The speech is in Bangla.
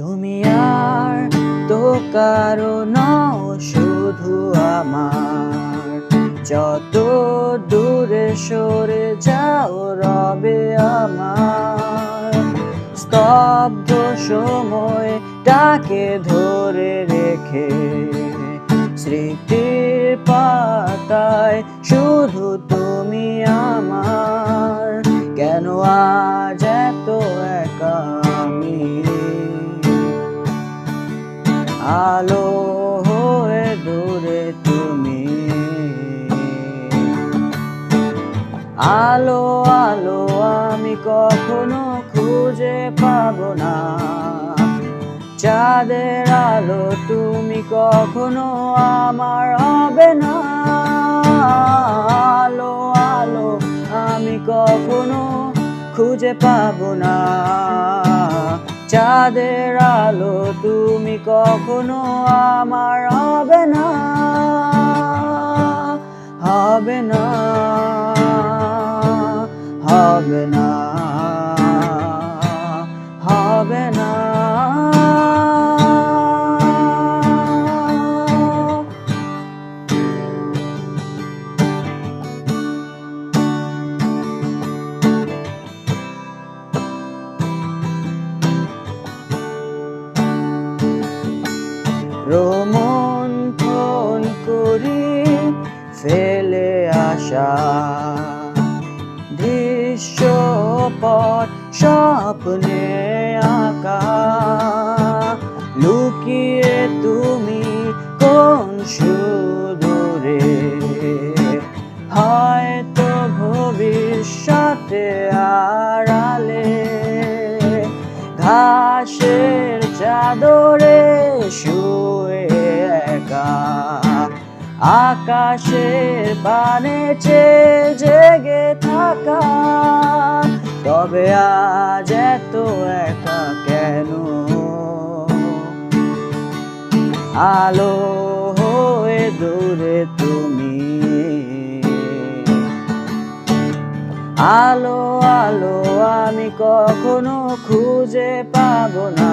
তুমি আর তো কারও নও শুধু আমার। যত দূরে সরে যাও রবে আমার। স্তব্ধ সময় তাকে ধরে রেখে স্মৃতির পাতায় শুধু তুমি আমার। কেন আজ আলো হয়ে দূরে তুমি। আলো আলো আমি কখনো খুঁজে পাবো না। চাঁদের আলো তুমি কখনো আমার হবে না। আলো আলো আমি কখনো খুঁজে পাবো না। চাঁদের আলো তুমি কখনো আমার হবে না হবে না হবে না। রোমন্থন করি, ফেলে আসা দৃশ্যপট স্বপ্নে আঁকা। লুকিয়ে তুমি কোন সুদূরে? হয়তো ভবিষ্যতে আড়ালে ঘাসের চাদরে একা আকাশের পানে জেগে থাকা। তবে আজ এত একা কেন? আলো হয়ে দূরে তুমি। আলো আলো আমি কখনো খুঁজে পাবো না।